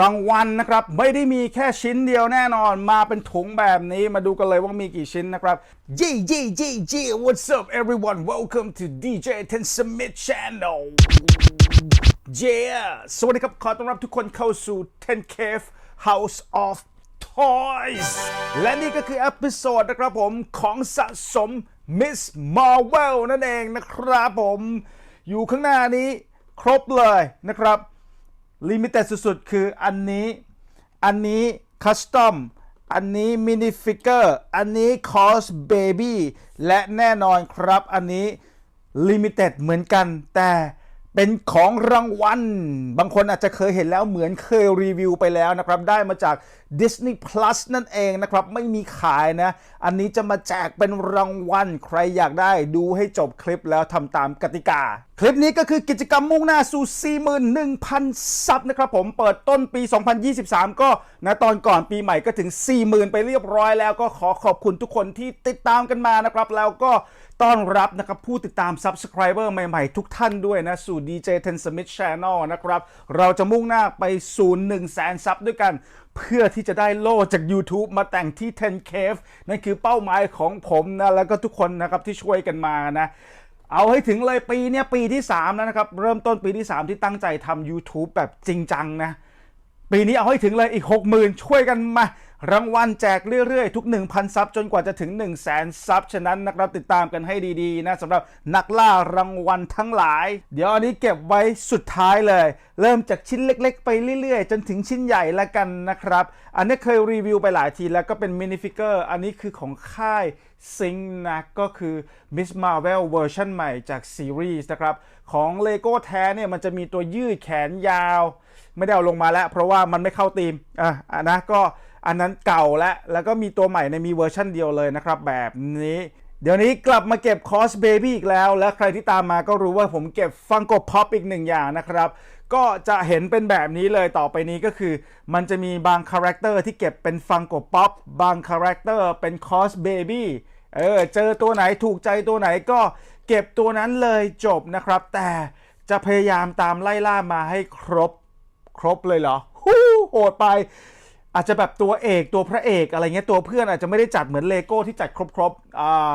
รางวัลนะครับไม่ได้มีแค่ชิ้นเดียวแน่นอนมาเป็นถุงแบบนี้มาดูกันเลยว่ามีกี่ชิ้นนะครับ J J J J What's up everyone Welcome to DJ Ten Summit Channel Yeah สวัสดีครับ ขอต้อนรับทุกคนเข้าสู่ Ten Cave House of Toys และนี่ก็คืออพิโซดนะครับผมของสะสม Miss Marvel นั่นเองนะครับผม อยู่ข้างหน้านี้ครบเลยนะครับ ลิมิเต็ดสุดๆ คืออันนี้ อันนี้คัสตอม อันนี้มินิฟิกเกอร์ อันนี้คอสเบบี้ และแน่นอนครับอันนี้ลิมิเต็ดเหมือนกันแต่ เป็นของรางวัล บางคนอาจจะเคยเห็นแล้วเหมือนเคยรีวิวไปแล้วนะครับ ได้มาจาก Disney Plus นั่นเองนะครับ ไม่มีขายนะ อันนี้จะมาแจกเป็นรางวัล ใครอยากได้ดูให้จบคลิปแล้วทำตามกติกา คลิปนี้ก็คือกิจกรรมมุ่งหน้าสู่ 41,000 ซับนะครับผมเปิดต้นปี 2023 ก็นะตอนก่อนปีใหม่ก็ถึง 40,000 ไปเรียบร้อยแล้วก็ขอขอบคุณทุกคนที่ติดตามกันมานะครับ แล้วก็ ต้อนรับนะครับผู้ติดตาม Subscriber ใหม่ๆ ทุกท่านด้วยนะ สู่ DJ Ten Smith Channel นะครับ เราจะมุ่งหน้าไปสู่1 0 0 0 0แสนซับด้วยกัน เพื่อที่จะได้โล่จาก YouTube มาแต่งที่ 10 Cave นั่นคือเป้าหมายของผมนะ แล้วก็ทุกคนนะครับที่ช่วยกันมานะเอาให้ถึงเลยปีเนี้ยปีที่ 3 แล้วนะครับ เริ่มต้นปีที่ 3 ที่ตั้งใจทำ YouTube แบบจริงจังนะ ปีนี้เอาให้ถึงเลยอีก 60,000 ช่วยกันมา รางวัลแจกเรื่อยๆ ทุก 1,000 ซับจนกว่าจะถึง 1 0 0 0 0แสนซับฉะนั้นนะครับติดตามกันให้ดีๆ นะสำหรับนักล่ารางวัลทั้งหลาย เดี๋ยวอันนี้เก็บไว้สุดท้ายเลย เริ่มจากชิ้นเล็กๆ ไปเรื่อยๆ จนถึงชิ้นใหญ่ละกันนะครับ อันนี้เคยรีวิวไปหลายทีแล้วก็เป็นมินิฟิกเกอร์อันนี้คือของค่ายซิงนะก็คือ Miss Marvel เวอร์ชันใหม่จากซีรีส์นะครับ ของ LEGO แท้เนี่ยมันจะมีตัวยืดแขนยาว ไม่ได้เอาลงมาแล้ว เพราะว่ามันไม่เข้าธีมอะอะนะก็ อันนั้นเก่าแล้วแล้วก็มีตัวใหม่ในมีเวอร์ชันเดียวเลยนะครับ แบบนี้ เดี๋ยวนี้กลับมาเก็บคอสเบบี้อีกแล้ว และใครที่ตามมาก็รู้ว่าผมเก็บฟังโกพ็อปอีกหนึ่งอย่างนะครับก็จะเห็นเป็นแบบนี้เลยต่อไปนี้ก็คือ มันจะมีบางคาแรคเตอร์ที่เก็บเป็นฟังโกป๊อปบางคาแรคเตอร์เป็นคอสเบบี้เออเจอตัวไหนถูกใจตัวไหนก็เก็บตัวนั้นเลยจบนะครับ แต่จะพยายามตามไล่ล่ามาให้ครบ ครบเลยเหรอโหดไป อาจจะแบบตัวเอกตัวพระเอกอะไรเงี้ยตัวเพื่อนอาจจะไม่ได้จัดเหมือนเลโก้ที่จัดครบๆอ่า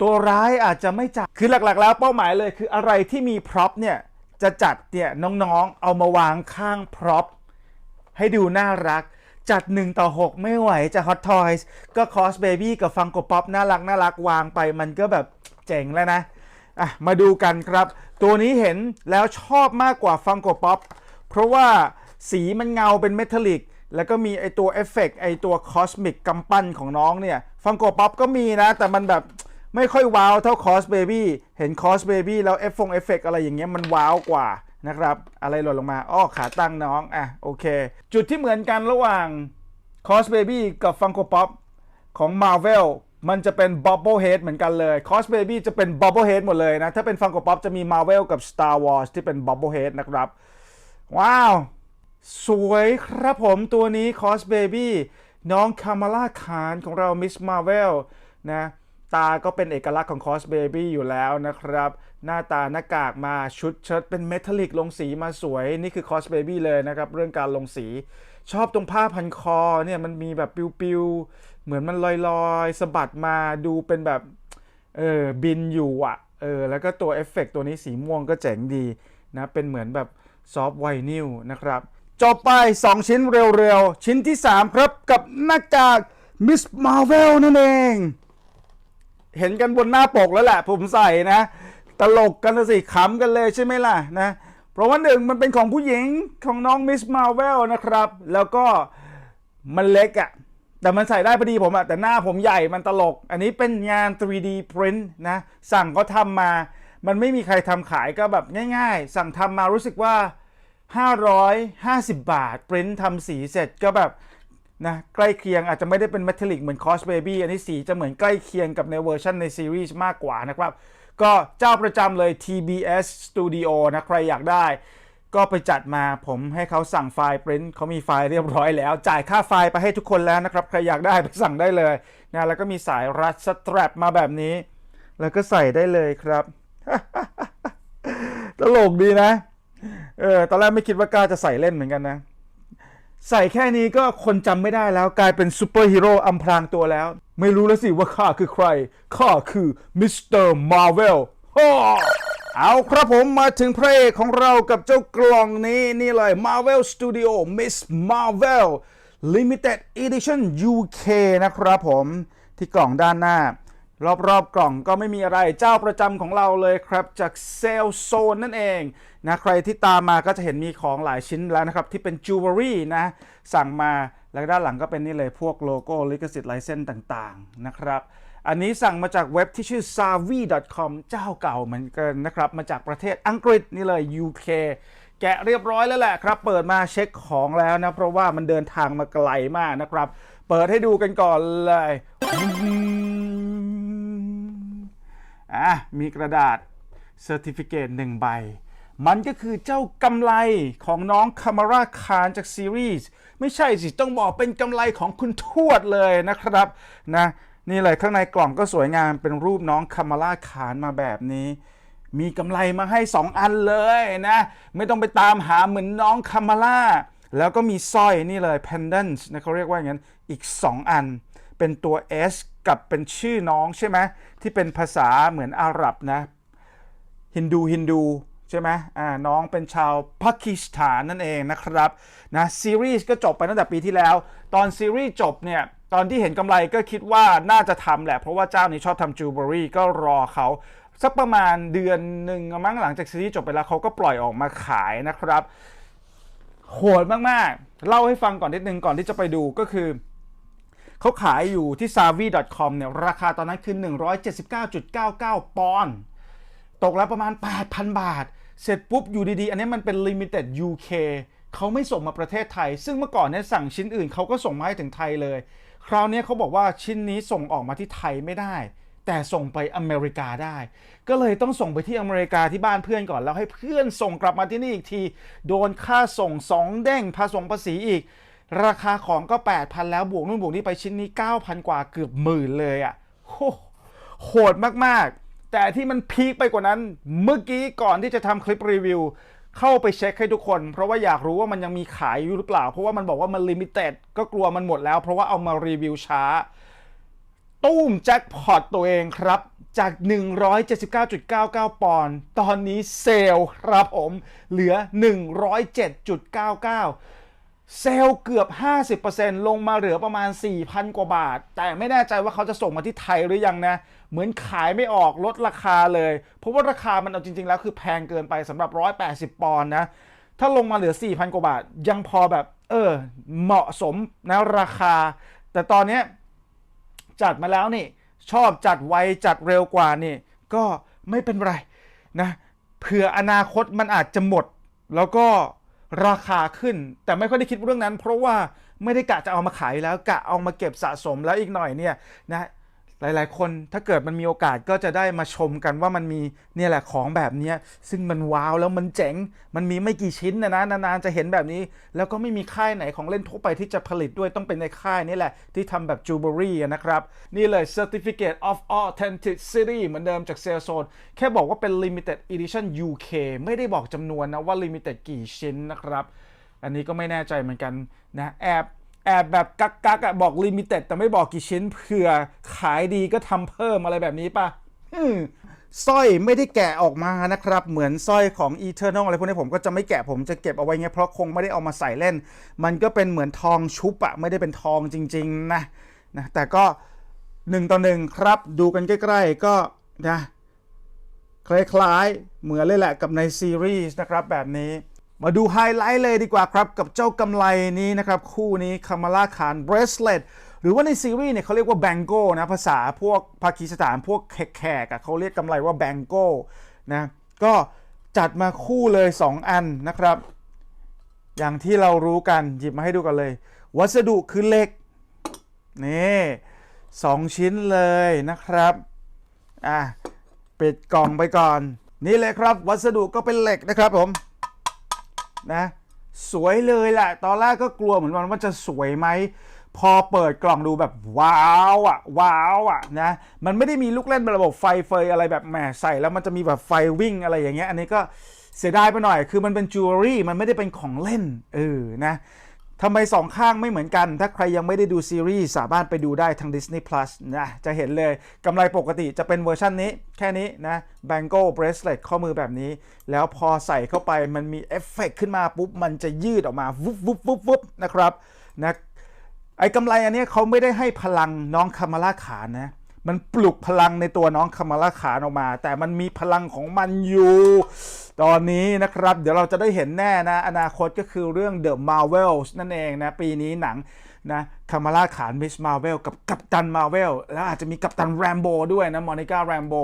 ตัวร้ายอาจจะไม่จัดคือหลักๆ แล้วเป้าหมายเลยคืออะไรที่มีพร็อพเนี่ยจะจัดเนี่ยน้องๆ เอามาวางข้างพร็อพให้ดูน่ารัก จัด 1 ต่อ 6 ไม่ไหวจะ Hot Toys ก็คอสเบบี้กับฟังโกป๊อปน่ารักน่ารักวางไปมันก็แบบเจ๋งแล้วนะอะมาดูกันครับ ตัวนี้เห็นแล้วชอบมากกว่าฟังโกป๊อปเพราะว่าสีมันเงาเป็นเมทัลลิก แล้วก็มีไอตัวเอฟเฟกไอตัวคอสมิกกำปั้นของน้องเนี่ย ฟังโกป๊อปก็มีนะ แต่มันแบบไม่ค่อยว้าวเท่าคอสเบบี้เห็นคอสเบบี้แล้วเอฟฟงเอฟเฟกอะไรอย่างเงี้ยมันว้าวกว่านะครับ อะไรหล่นลงมาอ้อขาตั้งน้องอะโอเค จุดที่เหมือนกันระหว่างคอสเบบี้กับฟังโกป๊อปของ Marvel มันจะเป็น Bubble Head เหมือนกันเลย c o s Baby จะเป็น Bubble Head หมดเลยนะ ถ้าเป็นฟังโกป๊อปจะมี Marvel กับ Star Wars ที่เป็น Bubble Head นะครับ ว้าว สวยครับผมตัวนี้ c o s Baby น้องคามาลาคานของเรา Miss Marvel นะตาก็เป็นเอกลักษณ์ของ c o s Baby อยู่แล้วนะครับ หน้าตาหน้ากากมาชุดเชิ้ตเป็นเมทัลลิกลงสีมาสวย นี่คือ c o s Baby เลยนะครับ เรื่องการลงสี ชอบตรงผ้าพันคอเนี่ยมันมีแบบปิวๆ เหมือนมันลอยๆสะบัดมาดูเป็นแบบ เออบินอยู่อะเออแล้วก็ตัวเอฟเฟกต์ตัวนี้สีม่วงก็เจ๋งดีนะ เป็นเหมือนแบบซอฟต์ไวนิลนะครับ จบไป 2 ชิ้นเร็วๆ ชิ้นที่ 3 ครับกับหน้ากากมิสมาเวลนั่นเอง เห็นกันบนหน้าปกแล้วแหละ ผมใส่นะ ตลกกันสิขำกันเลยใช่ไหมล่ะนะ เพราะว่าหนึ่งมันเป็นของผู้หญิงของน้องมิสมาเวลนะครับ แล้วก็มันเล็กอะ่ะแต่มันใส่ได้พอดีผมอะแต่หน้าผมใหญ่มันตลก อันนี้เป็นงาน 3D print นะ สั่งก็ทำมา มันไม่มีใครทำขายก็แบบง่าย ๆ สั่งทำมารู้สึกว่า 550 บาทปริ้นทำสีเสร็จก็แบบนะใกล้เคียงอาจจะไม่ได้เป็นเมทัลลิกเหมือนคอสเบบี้อันนี้สีจะเหมือนใกล้เคียงกับในเวอร์ชันในซีรีส์มากกว่านะครับ ก็เจ้าประจำเลย TBS Studio นะใครอยากได้ ก็ไปจัดมาผมให้เขาสั่งไฟล์ปริ้นเขามีไฟล์เรียบร้อยแล้ว จ่ายค่าไฟล์ไปให้ทุกคนแล้วนะครับ ใครอยากได้ไปสั่งได้เลยนะแล้วก็มีสายรัดสตรปมาแบบนี้ แล้วก็ใส่ได้เลยครับตลกดีนะ เออตอนแรกไม่คิดว่ากล้าจะใส่เล่นเหมือนกันนะ ใส่แค่นี้ก็คนจำไม่ได้แล้วกลายเป็นซูเปอร์ฮีโร่อำพรางตัวแล้ว ไม่รู้แล้วสิว่าข้าคือใคร ข้าคือมิสเตอร์มาร์เวลเอาครับผมมาถึงพระเอกของเรากับเจ้ากล่องนี้นี่เลย Marvel Studio Miss Marvel Limited Edition UK นะครับผมที่กล่องด้านหน้า รอบๆกล่องก็ไม่มีอะไรเจ้าประจำของเราเลยครับจากเซลโซนนั่นเอง นะใครที่ตามมาก็จะเห็นมีของหลายชิ้นแล้วนะครับ ที่เป็นจูเวลรี่นะ สั่งมาแล้วด้านหลังก็เป็นนี่เลยพวกโลโก้ลิขสิทธิ์ลายเส้นต่างๆนะครับ อันนี้สั่งมาจากเว็บที่ชื่อ savvy.com เจ้าเก่าเหมือนกันนะครับ มาจากประเทศอังกฤษนี่เลย UK แกะเรียบร้อยแล้วแหละครับ เปิดมาเช็คของแล้วนะ เพราะว่ามันเดินทางมาไกลมากนะครับ เปิดให้ดูกันก่อนเลยอะมีกระดาษเซอร์ติฟิเคตหนึ่งใบ มันก็คือเจ้ากำไรของน้องคามาราคารจากซีรีส์ไม่ใช่สิ ต้องบอกเป็นกำไรของคุณทวดเลยนะครับนะนี่เลยข้างในกล่องก็สวยงามเป็นรูปน้องคามาราคารมาแบบนี้ มีกำไรมาให้ 2 อันเลยนะ ไม่ต้องไปตามหาเหมือนน้องคามาล่าแล้วก็มีสร้อยนี่เลย pendant นะเขาเรียกว่าอย่างนั้นอีก 2 อัน เป็นตัว S กับเป็นชื่อน้องใช่ไหมที่เป็นภาษาเหมือนอาหรับนะฮินดูฮินดู ใช่ไหมอ่าน้องเป็นชาวปากีสถานนั่นเองนะครับนะซีรีส์ก็จบไปตั้งแต่ปีที่แล้ว ตอนซีรีส์จบเนี่ยตอนที่เห็นกำไรก็คิดว่าน่าจะทำแหละ เพราะว่าเจ้านี้ชอบทำจูเบอรี่ก็รอเขาสักประมาณเดือนหนึ่งมั้งหลังจากซีรีส์จบไปแล้วเขาก็ปล่อยออกมาขายนะครับ โหดมากๆ เล่าให้ฟังก่อนนิดนึงก่อนที่จะไปดูก็คือ เขาขายอยู่ที่ savvy.com เนี่ยราคาตอนนั้นคือ 179.99 ปอนด์ตกแล้วประมาณ 8,000 บาท เสร็จปุ๊บอยู่ดีๆ อันนี้มันเป็น limited UK เขาไม่ส่งมาประเทศไทย ซึ่งเมื่อก่อนเนี่ยสั่งชิ้นอื่นเขาก็ส่งมาให้ถึงไทยเลย คราวนี้เขาบอกว่าชิ้นนี้ส่งออกมาที่ไทยไม่ได้ แต่ส่งไปอเมริกาได้ ก็เลยต้องส่งไปที่อเมริกาที่บ้านเพื่อนก่อนแล้วให้เพื่อนส่งกลับมาที่นี่อีกที โดนค่าส่ง2เด้งภาษงภาษีอีก ราคาของก็ 8,000 แล้วบวกนู่นบวกนี่ไปชิ้นนี้ 9,000 กว่าเกือบหมื่นเลยอะ่ะโหโหดมากๆ แต่ที่มันพีคไปกว่านั้น เมื่อกี้ก่อนที่จะทำคลิปรีวิว เข้าไปเช็คให้ทุกคน เพราะว่าอยากรู้ว่ามันยังมีขายอยู่หรือเปล่า เพราะว่ามันบอกว่ามันลิมิเต็ดก็กลัวมันหมดแล้ว เพราะว่าเอามารีวิวช้า ตู้มแจ็คพอตตัวเองครับ จาก 179.99 ปอนด์ตอนนี้เซลล์ครับผม เหลือ 107.99 เซลล์เกือบ 50%ลงมาเหลือประมาณ 4,000 กว่าบาท แต่ไม่แน่ใจว่าเขาจะส่งมาที่ไทยหรือยังนะ เหมือนขายไม่ออกลดราคาเลย เพราะว่าราคามันเอาจริง ๆ แล้วคือแพงเกินไปสำหรับ 180 ปอนด์นะ ถ้าลงมาเหลือ 4,000 กว่าบาท ยังพอแบบ เออ เหมาะสมนะราคา แต่ตอนนี้จัดมาแล้วนี่ ชอบจัดไวจัดเร็วกว่านี่ ก็ไม่เป็นไรนะเผื่ออนาคตมันอาจจะหมด แล้วก็ ราคาขึ้น แต่ไม่ค่อยได้คิดเรื่องนั้น เพราะว่าไม่ได้กะจะเอามาขายแล้วกะเอามาเก็บสะสมแล้วอีกหน่อยเนี่ยนะ หลาย ๆ คนถ้าเกิดมันมีโอกาสก็จะได้มาชมกันว่ามันมีเนี่ยแหละของแบบนี้ซึ่งมันว้าวแล้วมันเจ๋ง มันมีไม่กี่ชิ้นนะนะนานๆจะเห็นแบบนี้ แล้วก็ไม่มีค่ายไหนของเล่นทั่วไปที่จะผลิตด้วยต้องเป็นในค่ายนี่แหละ ที่ทำแบบจูเบอรี่นะครับ นี่เลย Certificate of Authenticity เหมือนเดิมจากเซลโซนแค่บอกว่าเป็น Limited Edition UK ไม่ได้บอกจำนวนนะว่า Limited กี่ชิ้นนะครับ อันนี้ก็ไม่แน่ใจเหมือนกันนะแอบ แอบแบบกักกักอะบอกลิมิเต็ดแต่ไม่บอกกี่ชิ้นเผื่อขายดีก็ทำเพิ่มอะไรแบบนี้ป่ะอืมสร้อยไม่ได้แกะออกมานะครับ เหมือนสร้อยของ Eternal อะไรพวกนี้ผมก็จะไม่แกะผมจะเก็บเอาไว้เงี้ยเพราะคงไม่ได้เอามาใส่เล่น มันก็เป็นเหมือนทองชุบอะไม่ได้เป็นทองจริง ๆ นะนะแต่ก็หนึ่งต่อหนึ่งครับ ดูกันใกล้ ๆ ก็นะคล้ายๆ เหมือนเลยแหละกับในซีรีส์นะครับแบบนี้ มาดูไฮไลท์เลยดีกว่าครับ กับเจ้ากำไรนี้นะครับ คู่นี้คามาลาคารเบรสเลตหรือว่าในซีรีส์เนี่ยเขาเรียกว่าแบงโกนะ ภาษาพวกปากีสถานพวกแขกๆเขาเรียกกำไรว่าแบงโกนะก็จัดมาคู่เลย 2 อันนะครับ อย่างที่เรารู้กันหยิบมาให้ดูกันเลย วัสดุคือเหล็กนี่สองชิ้นเลยนะครับอะปิดกล่องไปก่อน นี่เลยครับ วัสดุก็เป็นเหล็กนะครับผม นะสวยเลยแหละ ตอนแรกก็กลัวเหมือนกันว่าจะสวยไหม พอเปิดกล่องดูแบบว้าวอะ ว้าวอะนะ มันไม่ได้มีลูกเล่นระบบไฟเฟยอะไรแบบแหมใส่แล้วมันจะมีแบบไฟวิ่งอะไรอย่างเงี้ย อันนี้ก็เสียดายไปหน่อย คือมันเป็นจิวเวลรี่ มันไม่ได้เป็นของเล่น เออ นะ ทำไมสองข้างไม่เหมือนกัน ถ้าใครยังไม่ได้ดูซีรีส์สามารถไปดูได้ทาง Disney Plus นะจะเห็นเลยกำไรปกติจะเป็นเวอร์ชันนี้ แค่นี้นะ Bangle Bracelet ข้อมือแบบนี้ แล้วพอใส่เข้าไปมันมีเอฟเฟกต์ขึ้นมาปุ๊บ มันจะยืดออกมาวุบวุบวุบวุบนะครับนะไอ้กำไรอันนี้เขาไม่ได้ให้พลังน้องคามาล่าขานนะมันปลุกพลังในตัวน้องคามาล่าขานออกมา แต่มันมีพลังของมันอยู่ ตอนนี้นะครับเดี๋ยวเราจะได้เห็นแน่นะ อนาคตก็คือเรื่อง The Marvels นั่นเองนะ ปีนี้หนังนะคามาลาขานมิสมาเวลกับกัปตันมาเวลแล้วอาจจะมีกัปตันแรมโบด้วยนะมอนิก้าแรมโบ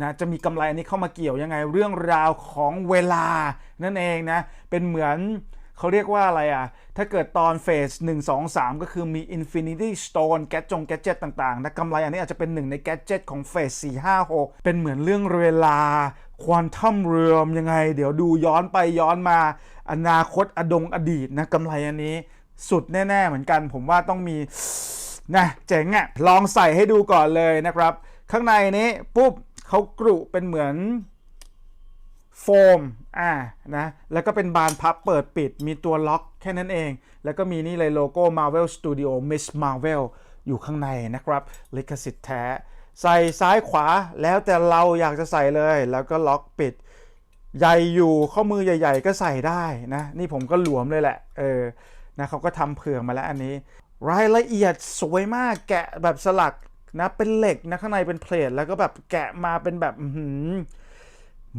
นะจะมีกำไรอันนี้เข้ามาเกี่ยวยังไงเรื่องราวของเวลานั่นเองนะเป็นเหมือนเขาเรียกว่าอะไรอะ ถ้าเกิดตอนเฟส 1 2 3 ก็คือมี Infinity Stone แกจจงแกจเจ็ตต่างๆนะกำไรอันนี้อาจจะเป็นหนึ่งในแกจเจ็ตของเฟส 4 5 6 เป็นเหมือนเรื่องเวลา ควอนตัมเรียมยังไง เดี๋ยวดูย้อนไปย้อนมา อนาคตอดงอดีตนะกำไรอันนี้ สุดแน่ ๆ เหมือนกัน ผมว่าต้องมีนะเจ๋งอะ่ะลองใส่ให้ดูก่อนเลยนะครับ ข้างในนี้ปุ๊บเขากรุเป็นเหมือนโฟมอ่านะแล้วก็เป็นบานพับเปิดปิดมีตัวล็อกแค่นั้นเอง แล้วก็มีนี่เลยโลโก้ Marvel Studio Miss Marvel อยู่ข้างในนะครับ ลิขสิทธิ์แท้ ใส่ซ้ายขวาแล้วแต่เราอยากจะใส่เลย แล้วก็ล็อกปิด ใหญ่อยู่ข้อมือใหญ่ ๆ ก็ใส่ได้นะ นี่ผมก็หลวมเลยแหละ เออ นะเขาก็ทำเผื่อมาแล้วอันนี้ รายละเอียดสวยมากแกะแบบสลักนะเป็นเหล็กนะข้างในเป็นเพลทแล้วก็แบบแกะมาเป็นแบบ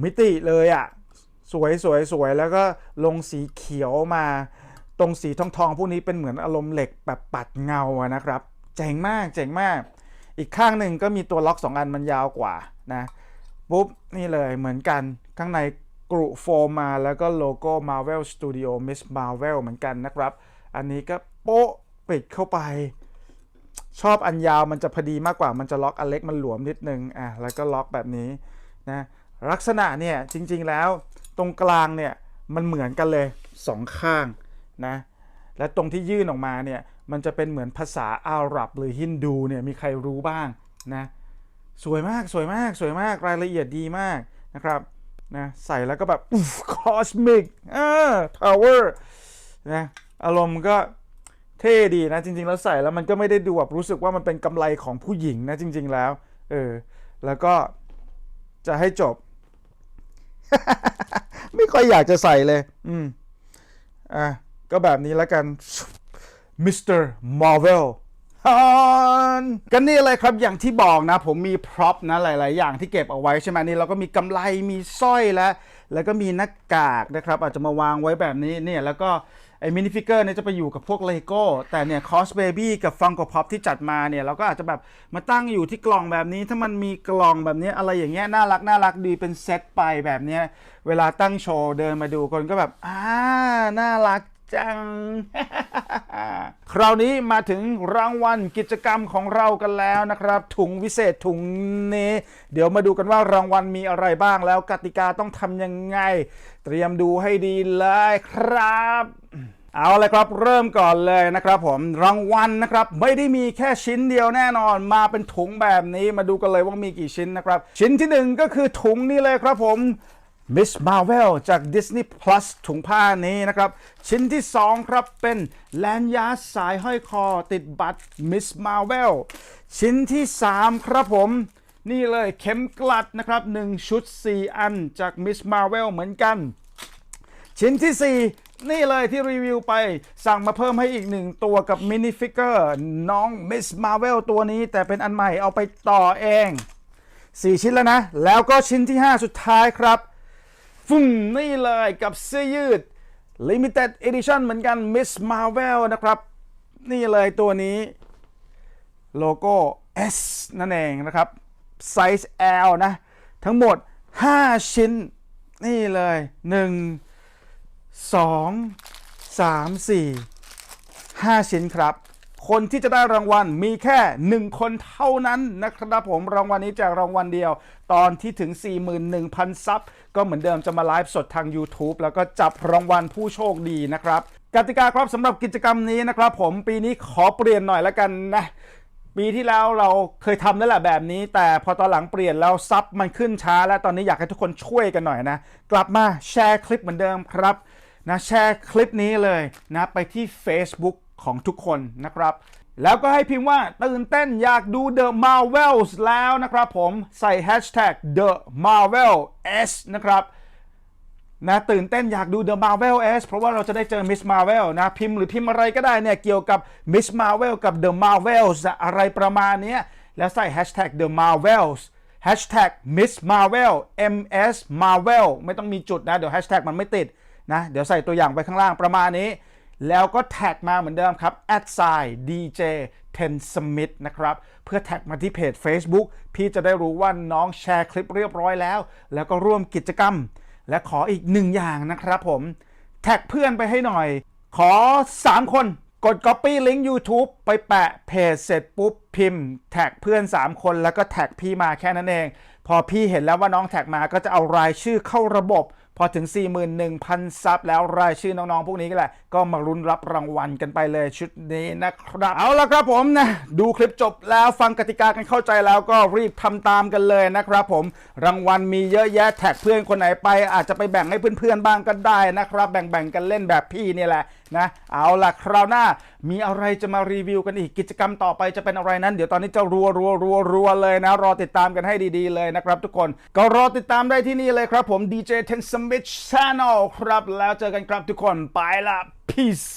มิติเลยอะ่ะ สวยสวยสวยแล้วก็ลงสีเขียวมา ตรงสีทองทองๆพวกนี้เป็นเหมือนอารมณ์เหล็กแบบปัดเงาอะนะครับ เจ๋งมากเจ๋งมาก อีกข้างหนึ่งก็มีตัวล็อก 2 อันมันยาวกว่านะปุ๊บ นี่เลยเหมือนกันข้างในกรุโฟมมาแล้วก็โลโก้ Marvel Studio Miss Marvel เหมือนกันนะครับ อันนี้ก็โป๊ะปิดเข้าไป ชอบอันยาวมันจะพอดีมากกว่ามันจะล็อกอันเล็กมันหลวมนิดนึงอะแล้วก็ล็อกแบบนี้นะลักษณะเนี่ยจริงๆแล้วตรงกลางเนี่ยมันเหมือนกันเลยสองข้างนะและตรงที่ยื่นออกมาเนี่ย มันจะเป็นเหมือนภาษาอาหรับหรือฮินดูเนี่ยมีใครรู้บ้างนะสวยมากสวยมากสวยมากรายละเอียดดีมากนะครับนะใส่แล้วก็แบบคอสมิกอ่าพาวเวอร์นะอารมณ์ก็เท่ดีนะจริง ๆ แล้วใส่แล้วมันก็ไม่ได้ดูแบบรู้สึกว่ามันเป็นกำไรของผู้หญิงนะจริง ๆ แล้วเออแล้วก็จะให้จบ ไม่ค่อยอยากจะใส่เลย อืมอะก็แบบนี้แล้วกัน มิสเตอร์มาร์เวลกันนี่เลยครับอย่างที่บอกนะ ผมมีพร็อพนะหลาย ๆ อย่างที่เก็บเอาไว้ใช่ไหมนี่เราก็มีกำไรมีสร้อยแล้ว แล้วก็มีหน้ากากนะครับ อาจจะมาวางไว้แบบนี้เนี่ยแล้วก็ไอ้มินิฟิกเกอร์เนี่ยจะไปอยู่กับพวกเลโก้แต่เนี่ยคอสเบบี้กับฟังก o พ็อปที่จัดมาเนี่ย เราก็อาจจะแบบมาตั้งอยู่ที่กล่องแบบนี้ ถ้ามันมีกล่องแบบนี้อะไรอย่างเงี้ยน่ารักน่ารักดีเป็นเซตไปแบบเนี้ยเวลาตั้งโชว์เดินมาดูคนก็แบบอ่าน่ารัก จัง คราวนี้มาถึงรางวัลกิจกรรมของเรากันแล้วนะครับ ถุงวิเศษถุงนี้ เดี๋ยวมาดูกันว่ารางวัลมีอะไรบ้างแล้วกติกาต้องทำยังไง เตรียมดูให้ดีเลยครับเอาเลยครับเริ่มก่อนเลยนะครับผมรางวัลนะครับไม่ได้มีแค่ชิ้นเดียวแน่นอน มาเป็นถุงแบบนี้มาดูกันเลยว่ามีกี่ชิ้นนะครับ ชิ้นที่หนึ่งก็คือถุงนี้เลยครับผม Miss Marvel จาก Disney Plus ถุงผ้านี้นะครับ ชิ้นที่ 2 ครับเป็นแลนยาสายห้อยคอติดบัตร Miss Marvel ชิ้นที่ 3 ครับผม นี่เลยเข็มกลัดนะครับ 1 ชุด 4 อันจาก Miss Marvel เหมือนกัน ชิ้นที่ 4 นี่เลยที่รีวิวไป สั่งมาเพิ่มให้อีกหนึ่งตัวกับมินิฟิกเกอร์น้อง Miss Marvel ตัวนี้แต่เป็นอันใหม่เอาไปต่อเอง 4 ชิ้นแล้วนะ แล้วก็ชิ้นที่ 5 สุดท้ายครับ ฟุ่มนี่เลยกับเสื้อยืด Limited Edition เหมือนกัน Miss Marvel นะครับ นี่เลยตัวนี้โลโก้ S นั่นเองนะครับไซส์ L นะ ทั้งหมด 5 ชิ้น นี่เลย 1 2 3 4 5 ชิ้นครับ คนที่จะได้รางวัลมีแค่ 1 คนเท่านั้นนะครับผมรางวัลนี้แจกรางวัลเดียว ตอนที่ถึง 41,000 ซับก็เหมือนเดิมจะมาไลฟ์สดทาง YouTube แล้วก็จับรางวัลผู้โชคดีนะครับกติกาครับสำหรับกิจกรรมนี้นะครับ ผมปีนี้ขอเปลี่ยนหน่อยแล้วกันนะปีที่แล้วเราเคยทำนั่นแหละแบบนี้ แต่พอตอนหลังเปลี่ยนแล้วซับมันขึ้นช้า และตอนนี้อยากให้ทุกคนช่วยกันหน่อยนะ กลับมาแชร์คลิปเหมือนเดิมครับ นะแชร์คลิปนี้เลยนะไปที่ Facebook ของทุกคนนะครับ แล้วก็ให้พิมพ์ว่าตื่นเต้นอยากดู The Marvels แล้วนะครับผมใส่ hashtag The Marvel S นะครับนะตื่นเต้นอยากดู The Marvel S เพราะว่าเราจะได้เจอ Miss Marvel นะพิมพ์หรือพิมพ์อะไรก็ได้เนี่ยเกี่ยวกับ Miss Marvel กับ The Marvels อะอะไรประมาณนี้แล้วใส่ hashtag The Marvels hashtag Miss Marvel MS Marvel ไม่ต้องมีจุดนะ เดี๋ยว hashtag มันไม่ติด นะเดี๋ยวใส่ตัวอย่างไว้ข้างล่างประมาณนี้ แล้วก็แท็กมาเหมือนเดิมครับ at sign DJ Ten Smith นะครับ เพื่อแท็กมาที่เพจ Facebook พี่จะได้รู้ว่าน้องแชร์คลิปเรียบร้อยแล้ว แล้วก็ร่วมกิจกรรม และขออีกหนึ่งอย่างนะครับผม แท็กเพื่อนไปให้หน่อย ขอ 3 คนกด Copy ลิงก์ YouTube ไปแปะเพจเสร็จปุ๊บพิมพ์ แท็กเพื่อน 3 คนแล้วก็แท็กพี่มาแค่นั้นเอง พอพี่เห็นแล้วว่าน้องแท็กมาก็จะเอารายชื่อเข้าระบบ พอถึง 41,000 ซับแล้วรายชื่อน้องๆ พวกนี้ก็แหละ ก็มารุนรับรางวัลกันไปเลยชุดนี้นะครับ เอาละครับผมนะ ดูคลิปจบแล้วฟังกติกากันเข้าใจแล้วก็รีบทำตามกันเลยนะครับผมรางวัลมีเยอะแยะแท็กเพื่อนคนไหนไป อาจจะไปแบ่งให้เพื่อนๆบ้างก็ได้นะครับ แบ่งๆกันเล่นแบบพี่นี่แหละนะ เอาละคราวหน้ามีอะไรจะมารีวิวกันอีกกิจกรรมต่อไปจะเป็นอะไรนั้น เดี๋ยวตอนนี้จะรัวรัวรัวรัวเลยนะ รอติดตามกันให้ดีๆเลยนะครับทุกคนก็รอติดตามได้ที่นี่เลยครับผม DJ Ten Smith Channel ครับ แล้วเจอกันครับทุกคนไปละ peace